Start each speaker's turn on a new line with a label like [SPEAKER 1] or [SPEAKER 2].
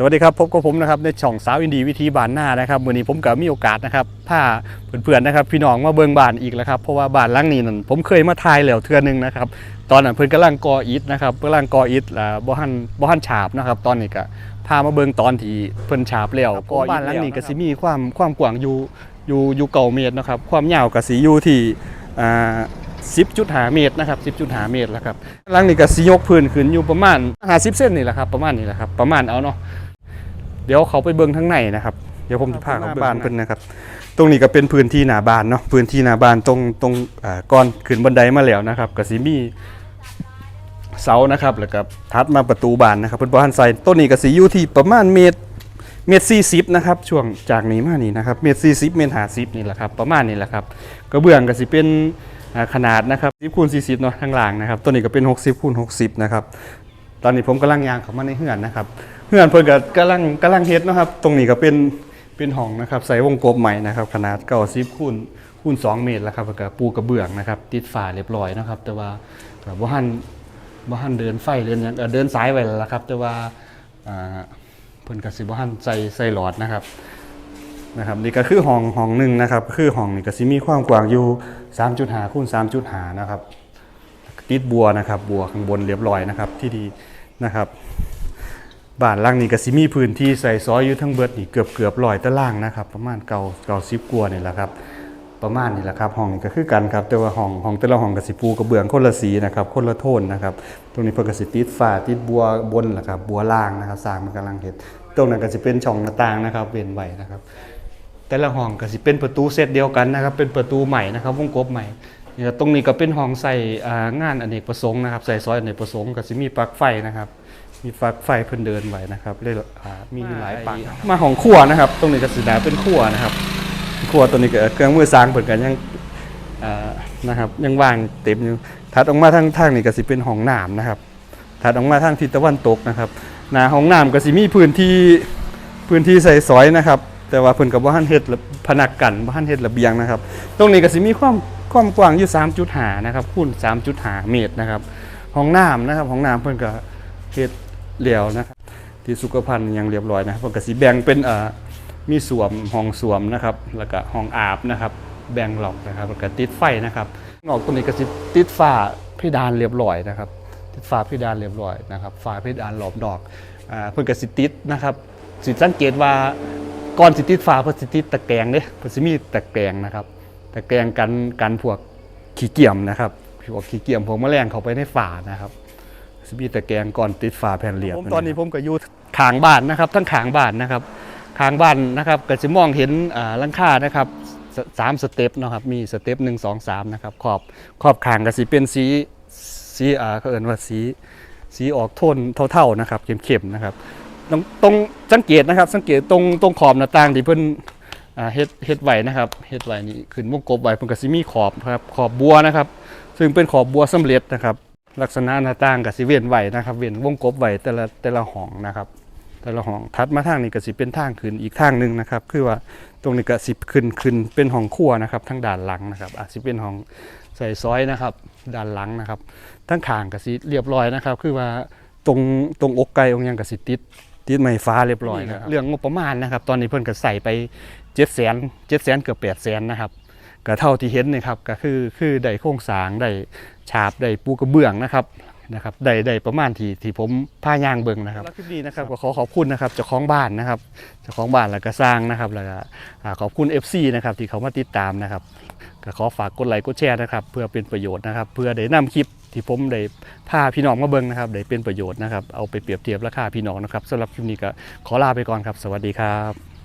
[SPEAKER 1] สวัสดีครับพบกับผมนะครับในช่องสาวอินดีวิธีบ้านหน้านะครับวันนี้ผมก็มีโอกาสนะครับพาเพื่อนๆนะครับ พี่น้องมาเบิงบ้านอีกแล้วครับเพราะว่าบ้านหลังนี้นั่นผมเคยมาทายแล้วเทื่อนึงนะครับตอนนั้นเพื่อนกำลังก่ออิฐนะครับกำลังก่ออิฐอ่าบ่หันบ่หันฉาบนะครับ ตอนนี้ก็พามาเบิงตอนที่เพิ่นฉาบแล้วก่อบ้านหลังนี้ก็สิมีความความกว้างอยู่อยู่อยู่เก่าเมตรนะครับความยาวก็สิอยู่ที่อ่า10.5 เมตรนะครับ10.5 เมตรแล้วครับหลังนี้ก็สิยกพื้นขึ้นอยู่ประมาณ50เซนนี่แหละครับประมาณนี้แหละครับประมาณเอาเนาะ เดี๋ยวเขาไปเบิ้งทั้างในนะครับ เดี๋ยวผมจะพาเขาไปบ้านเพิ่นนะครับ ตรงนี้ก็เป็นพื้นที่หน้าบ้านเนาะ พื้นที่หน้าบ้านตรงตรงอ่าก่อนขึ้นบันไดมาแล้วนะครับก็สิมีเสานะครับ แล้วก็ทัดมาประตูบ้านนะครับเพิ่นบ่ทันใส่ต้นนี้ก็สิอยู่ที่ประมาณเมตรเมตร40นะครับช่วงจากนี้มานี่นะครับเมตร40เมตร50นี่แหละครับประมาณนี้แหละครับกระเบื้องก็สิเป็นอ่าขนาดนะครับ10คูณ40เนาะข้างล่างนะครับตัวนี้ก็เป็น60คูณ60นะครับตอนนี้ผมกำลังย่างเข้ามาในเฮือนนะครับ เฮือนเพิ่นก็กำลังกำลังเฮ็ดนะครับ ตรงนี้ก็เป็นเป็นห้องนะครับใส่วงกบใหม่นะครับ ขนาด90คูณคูณ2เมตรแล้วครับแล้วก็ปูกระเบื้องนะครับติดฝาเรียบร้อยนะครับ แต่ว่าก็บ่ทันบ่ทันเดินไฟเดินหยังเดินสายไว้แล้วครับ แต่ว่าเพิ่นก็สิบ่ทันใส่ใส่หลอดนะครับนะครับนี่ก็คือห้องห้องหนึ่งนะครับ คือห้องนี่ก็สิมีความกว้างอยู่3.5คูณ3.5นะครับติดบัวนะครับ บัวข้างบนเรียบร้อยนะครับที่ดีนะครับ บ้านหล่างนี้ก็สิมีพื้นที่ใส่ซอยอยู่ทั้งเบิดนี่เกือบเกือบร้อยตารางนะครับ ประมาณเก่าเก่าสิบกว่านี่แหละครับ ประมาณนี้แหละครับห้องนี้ก็คือกันครับแต่ว่าห้องห้องแต่ละห้องก็สิปูกระเบื้องคนละสีนะครับคนละโทนนะครับตรงนี้เพิ่นก็สิติดฝ้าติดบัวบนแหละครับบัวล่างนะครับสร้างมันกำลังเฮ็ดตรงนั้นก็สิเป็นช่องหน้าต่างนะครับเว้นไว้นะครับ แต่ละห้องก็สิเป็นประตูเซตเดียวกันนะครับ เป็นประตูใหม่นะครับวงกบใหม่ตรงนี้ก็เป็นห้องใส่งานอเนกประสงค์นะครับใส่ซอยอเนกประสงค์ก็สิมีปลั๊กไฟนะครับ มีปลั๊กไฟเพิ่นเดินไว้นะครับเลยอ่ามีหลายปลั๊กมาห้องครัวนะครับ ตรงนี้ก็สิได้เป็นครัวนะครับครัวตัวนี้ก็เครื่องมือสร้างเพิ่นก็ยังอ่านะครับยังว่างเต็มอยู่ถัดออกมาทางทางนี้ก็สิเป็นห้องน้ำนะครับถัดออกมาทางทิศตะวันตกนะครับหน้าห้องน้ำก็สิมีพื้นที่พื้นที่ใส่ซอยนะครับ แต่ว่าเพิ่นก็บ่ทันเฮ็ดระพนักกันบ่ทันเฮ็ดระเบียงนะครับ ตรงนี้ก็สิมีความความกว้างอยู่3.5นะครับคูณ3.5เมตรนะครับห้องน้ำนะครับห้องน้ำเพิ่นก็เฮ็ด แล้วนะครับที่สุขภัณฑ์ยังเรียบร้อยนะครับกสิแบ่งเป็นอ่อมีสวมห้องสวมนะครับ แล้วก็ห้องอาบนะครับ แบ่งหลอกนะครับแล้วก็ติดไฟนะครับนอกตรงนี้ก็สิติดฝ้าเพดานเรียบร้อยนะครับ ติดฝาเพดานเรียบร้อยนะครับฝาเพดานหลอมดอกอ่าเพิ่นกสิติดนะครับสิสังเกตว่าก่อนสิติดฝาเพิ่นสิติดตะแกรงเด้เพิ่นสิมีตะแกรงนะครับ ตะแกรงกันกันพวกขี้เกียมนะครับพวกขี้เกียมพวกแมลงเข้าไปในฝานะครับ สิมีตะแกรงก่อนติดฝาแผ่นเรียบผมตอนนี้ผมก็อยู่ข้างบ้านนะครับทั้งข้างบ้านนะครับข้างบ้านนะครับก็สิมองเห็นอ่าหลังคานะครับสสามสเต็ปเนาะครับมีสเต็ปหนึ่งสองสามนะครับขอบขอบข้างก็สิเป็นสีสีอ่าเขาเอิ้นว่าสีสีออกโทนเท่าๆนะครับเข้มๆนะครับตรงตรงสังเกตนะครับสังเกตตรงตรงขอบหน้าต่างที่เพิ่นอ่าเฮ็ดเฮ็ดไว้นะครับเฮ็ดไว้นี่ขึ้นวงกบไว้เพิ่นก็สิมีขอบครับขอบบัวนะครับ ซึ่งเป็นขอบบัวสำเร็จนะครับ ลักษณะหน้าต่างก็สิเว้นไว้นะครับ เว้นวงกบไว้แต่ละแต่ละห้องนะครับ แต่ละห้องถัดมาทางนี้ก็สิเป็นทางขึ้นอีกทางหนึ่งนะครับ คือว่าตรงนี้ก็สิขึ้นขึ้นเป็นห้องครัวนะครับทางด้านหลังนะครับ อาจสิเป็นห้องใส่ซอยนะครับ ด้านหลังนะครับ ทั้งข้างก็สิเรียบร้อยนะครับ คือว่าตรงตรงอกไก่องยังก็สิติดติดไม้ฟ้าเรียบร้อยนะครับเรื่องงบประมาณนะครับ ตอนนี้เพิ่นก็ใส่ไปเจ็ดแสนเจ็ดแสนเกือบแปดแสนนะครับ ก็เท่าที่เห็นนะครับก็คือคือได้โครงสร้างได้ฉาบได้ปูกระเบื้องนะครับนะครับได้ได้ประมาณที่ที่ผมผ้ายางเบิ่งนะครับแล้วคลิปนี้นะครับก็ขอขอบคุณนะครับเจ้าของบ้านนะครับเจ้าของบ้านแล้วก็สร้างนะครับแล้วก็อ่าขอบคุณ FC นะครับที่เขามาติดตามนะครับก็ขอฝากกดไลค์กดแชร์นะครับ เพื่อเป็นประโยชน์นะครับ เพื่อได้นำคลิปที่ผมได้พาพี่น้องมาเบิ่งนะครับได้เป็นประโยชน์นะครับเอาไปเปรียบเทียบราคาพี่น้องนะครับสำหรับคลิปนี้ก็ขอลาไปก่อนครับ สวัสดีครับ